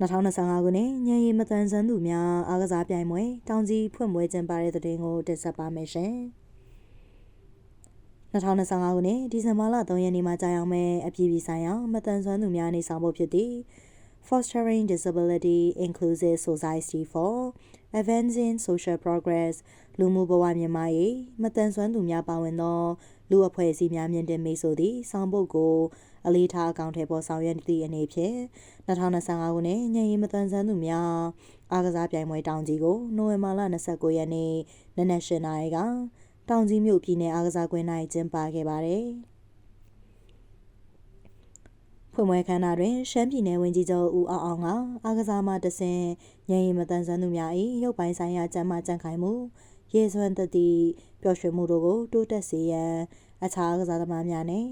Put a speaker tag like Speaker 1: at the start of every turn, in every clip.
Speaker 1: 2025ခုနှစ်ညရီမတန်ဆန်းသူများအားကစားပြိုင်ပွဲတောင်ကြီးဖွင့်ပွဲကျင်းပတဲ့တဲ့တင်ကိုတင်ဆက်ပါမယ်ရှင်။2025ခုနှစ်ဒီဇင်ဘာလ3ရက်နေ့မှာကြာရောက်မဲ့အပြည်ပြည်ဆိုင်ရာမတန်ဆွမ်းသူများနေဆောင်ဖို့ဖြစ်သည့် Fostering Disability Inclusive Society for Advancing Social Progress လူမှုဘဝမြန်မာ၏မတန်ဆွမ်းသူများပါဝင်သောလူအဖွဲ့အစည်းများမြင့်တင်မိတ်ဆိုသည့်ဆောင်ပုဒ်ကိုအလေးထားအကောင့်ထဲပေါ်ဆောင်ရွက်သည့်အနေဖြင့်2025ခုနှစ်ညရင်မတန်ဆန်းသူများအားကစားပြိုင်ပွဲတောင်ကြီးကိုနိုဝင်ဘာလ29ရက်နေ့နနက်၈နာရီကတောင်ကြီးမြို့ပြည်နယ်အားကစားကွင်း၌ကျင်းပခဲ့ပါတယ်။ ဖွင့်ပွဲခမ်းနားတွင်ရှမ်းပြည်နယ်ဝန်ကြီးချုပ်ဦးအောင်အောင်ကအားကစားမှတဆင်ညရင်မတန်ဆန်းသူများ၏ရုပ်ပိုင်းဆိုင်ရာကျန်းမာကြံ့ခိုင်မှုရေစွမ်းသတ္တိပျော်ရွှင်မှုတို့ကိုတိုးတက်စေရန်အခြားကစားသမားများနှင့်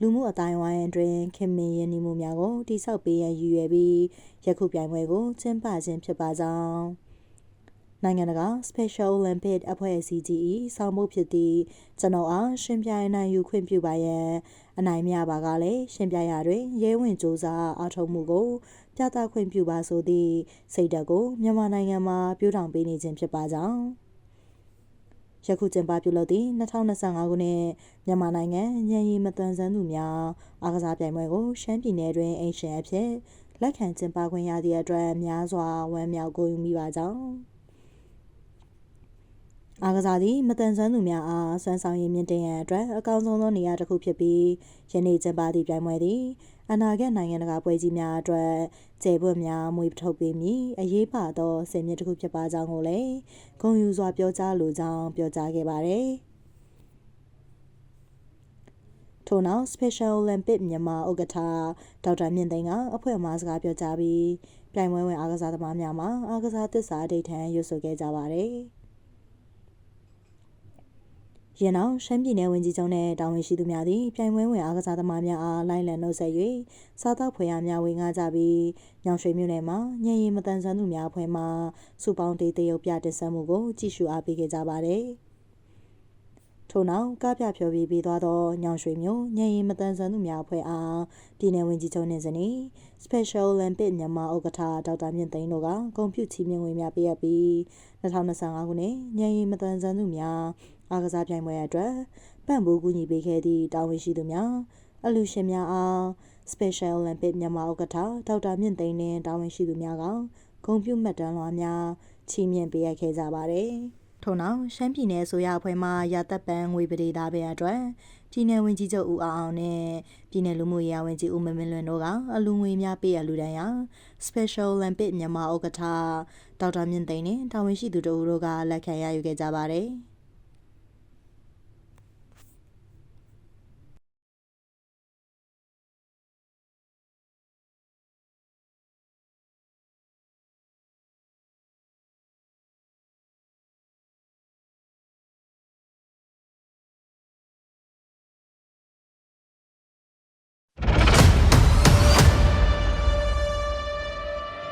Speaker 1: လူမှုအတိုင်းဝိုင်းအတွင်းခင်မင်ရင်းနှီးမှုများကိုတိစောက်ပေးရန်ရည်ရွယ်ပြီးယခုပြိုင်ပွဲကိုကျင်းပခြင်းဖြစ်ပါကြောင်း နိုင်ငံတကာ Special Olympic အဖွဲ့အစည်းကြီး၏ဆောင်းမှုဖြစ်သည့်ကျွန်တော်အားရှင်ပြိုင်နိုင်ယူခွင့်ပြုပါရန်အနိုင်မြပါကလည်းရှင်ပြိုင်ရာတွင်ရဲဝင်စ조사အားထုတ်မှုကိုပြသခွင့်ပြုပါဆိုသည့်စိတ်ဓာတ်ကိုမြန်မာနိုင်ငံမှာပြုထောင်ပေးနေခြင်းဖြစ်ပါကြောင်းယခုကျင်းပပြုလုပ်သည့်2025ခုနှစ်မြန်မာနိုင်ငံညံရီမသွန်ဆန်းသူများအားကစားပြိုင်ပွဲကိုရှမ်းပြည်နယ်တွင်အင်ရှင်အဖြစ်လက်ခံကျင်းပခွင့်ရသည့်အတွက်များစွာဝမ်းမြောက်ဂုဏ်ယူမိပါကြောင်း အားကစားသည့်မတန်ဆွမ်းသူများအားစွမ်းဆောင်ရည်မြင့်တင်ရန်အတွက်အကောင်းဆုံးသောနေရာတစ်ခုဖြစ်ပြီးယနေ့ကျင်းပသည့်ပြိုင်ပွဲသည်အနာဂတ်နိုင်ငံတကာပွဲကြီးများအတွက်ကျေပွင့်များမွေးထုတ်ပေးမည်အရေးပါသောစင်မြင့်တစ်ခုဖြစ်ပါကြောင်းကိုလည်းဂုဏ်ယူစွာပြောကြားလိုကြောင်းပြောကြားခဲ့ပါတယ်ထို့နောက် Special Olympic မြန်မာဥက္ကဋ္ဌဒေါက်တာမြင့်သိန်းကအဖွဲ့အမှားစကားပြောကြားပြီးပြိုင်ပွဲဝင်အားကစားသမားများမှာအားကစားသစ္စာအဋ္ဌံရွတ်ဆိုခဲ့ကြပါတယ်။ ရင်းအောင်ရှမ်းပြည်နယ်ဝန်ကြီးချုပ်နှင့်တာဝန်ရှိသူများသည်ပြိုင်ပွဲဝင်အားကစားသမားများအားလိုက်လံနှုတ်ဆက်၍စားသောက်ဖွယ်ရာများဝင်ကားကြပြီးညောင်ရွှေမြို့နယ်မှာညင်ရီမတန်ဆန်းသူများအဖွဲ့မှစူပေါင်းတေးတရုတ်ပြတင်ဆက်မှုကိုကြည့်ရှုအားပေးခဲ့ကြပါသည် ထို့နောက်ကားပြဖြောပြီးပြီးသွားသောညောင်ရွှေမြို့ညင်ရီမတန်ဆန်းသူများအဖွဲ့အားပြည်내ဝန်ကြီးချုပ်နှင့်ဇနီး Special Olympic မြန်မာဥက္ကဋ္ဌဒေါက်တာမြင့်သိန်းတို့ကဂုဏ်ပြုချီးမြှင့်ငွေများပေးအပ်ပြီး2025ခုနှစ်ညင်ရီမတန်ဆန်းသူများအားကစားပြိုင်ပွဲအတွက်ပံ့ပိုးကူညီပေးခဲ့သည့်တာဝန်ရှိသူများအလူရှင်များအား Special Olympic မြန်မာဥက္ကဋ္ဌဒေါက်တာမြင့်သိန်းနှင့်တာဝန်ရှိသူများကဂုဏ်ပြုမှတ်တမ်းလွှာများချီးမြှင့်ပေးအပ်ခဲ့ကြပါတယ်။ ထို့နောက်ရှမ်းပြည်နယ်ဆိုရအဖွဲ့မှရာသက်ပန်ငွေပဒေသားပဲအတွက်ပြည်내ဝန်ကြီးချုပ်ဦးအောင်အောင်နဲ့ပြည်내လူမှုရေးဝန်ကြီးဦးမမင်းလွင်တို့ကအလူငွေများပေးအပ်လူတန်းရာ Special Olympic မြန်မာဥက္ကဋ္ဌဒေါက်တာမြင့်သိန်းနဲ့တာဝန်ရှိသူတို့ကလက်ခံရယူခဲ့ကြပါတယ်။